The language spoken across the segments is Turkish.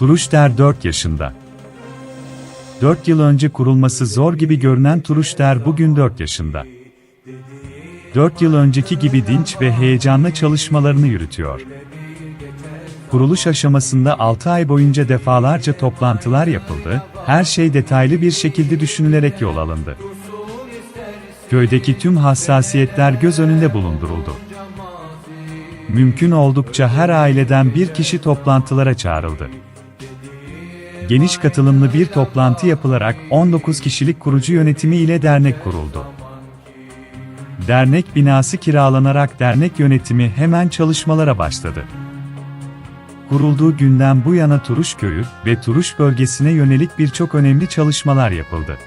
Turuşder 4 yaşında. 4 yıl önce kurulması zor gibi görünen Turuşder bugün 4 yaşında. 4 yıl önceki gibi dinç ve heyecanlı çalışmalarını yürütüyor. Kuruluş aşamasında 6 ay boyunca defalarca toplantılar yapıldı, her şey detaylı bir şekilde düşünülerek yol alındı. Köydeki tüm hassasiyetler göz önünde bulunduruldu. Mümkün oldukça her aileden bir kişi toplantılara çağrıldı. Geniş katılımlı bir toplantı yapılarak 19 kişilik kurucu yönetimi ile dernek kuruldu. Dernek binası kiralanarak dernek yönetimi hemen çalışmalara başladı. Kurulduğu günden bu yana Turuş Köyü ve Turuş bölgesine yönelik birçok önemli çalışmalar yapıldı.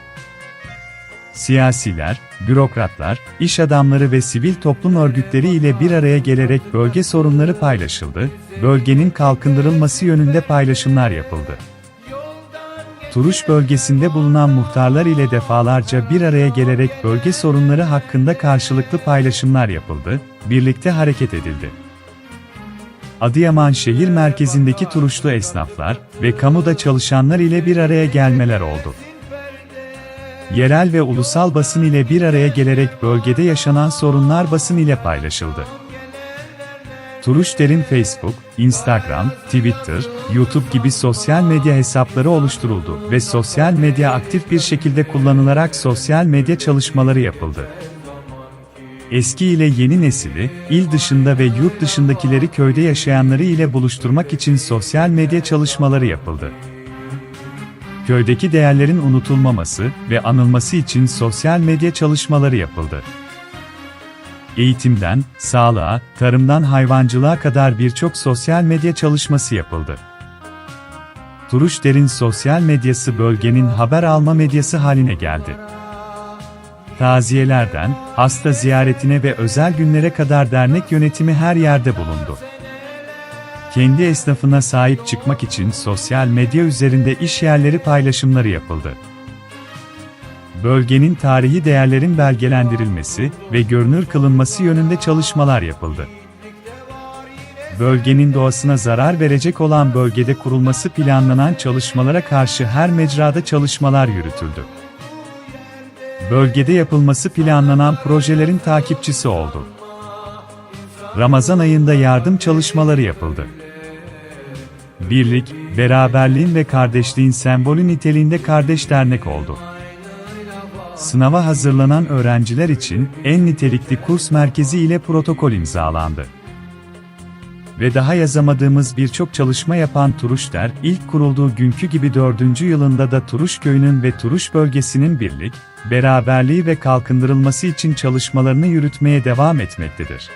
Siyasiler, bürokratlar, iş adamları ve sivil toplum örgütleri ile bir araya gelerek bölge sorunları paylaşıldı, bölgenin kalkındırılması yönünde paylaşımlar yapıldı. Turuş bölgesinde bulunan muhtarlar ile defalarca bir araya gelerek bölge sorunları hakkında karşılıklı paylaşımlar yapıldı, birlikte hareket edildi. Adıyaman şehir merkezindeki Turuşlu esnaflar ve kamuda çalışanlar ile bir araya gelmeler oldu. Yerel ve ulusal basın ile bir araya gelerek bölgede yaşanan sorunlar basın ile paylaşıldı. Turuşder'in Facebook, Instagram, Twitter, YouTube gibi sosyal medya hesapları oluşturuldu ve sosyal medya aktif bir şekilde kullanılarak sosyal medya çalışmaları yapıldı. Eski ile yeni nesili, il dışında ve yurt dışındakileri köyde yaşayanları ile buluşturmak için sosyal medya çalışmaları yapıldı. Köydeki değerlerin unutulmaması ve anılması için sosyal medya çalışmaları yapıldı. Eğitimden, sağlığa, tarımdan hayvancılığa kadar birçok sosyal medya çalışması yapıldı. Turuşder'in sosyal medyası bölgenin haber alma medyası haline geldi. Taziyelerden, hasta ziyaretine ve özel günlere kadar dernek yönetimi her yerde bulundu. Kendi esnafına sahip çıkmak için sosyal medya üzerinde iş yerleri paylaşımları yapıldı. Bölgenin tarihi değerlerin belgelendirilmesi ve görünür kılınması yönünde çalışmalar yapıldı. Bölgenin doğasına zarar verecek olan bölgede kurulması planlanan çalışmalara karşı her mecrada çalışmalar yürütüldü. Bölgede yapılması planlanan projelerin takipçisi oldu. Ramazan ayında yardım çalışmaları yapıldı. Birlik, beraberliğin ve kardeşliğin sembolü niteliğinde kardeş dernek oldu. Sınava hazırlanan öğrenciler için en nitelikli kurs merkezi ile protokol imzalandı. Ve daha yazamadığımız birçok çalışma yapan Turuşder, ilk kurulduğu günkü gibi dördüncü yılında da Turuş Köyü'nün ve Turuş bölgesinin birlik, beraberliği ve kalkındırılması için çalışmalarını yürütmeye devam etmektedir.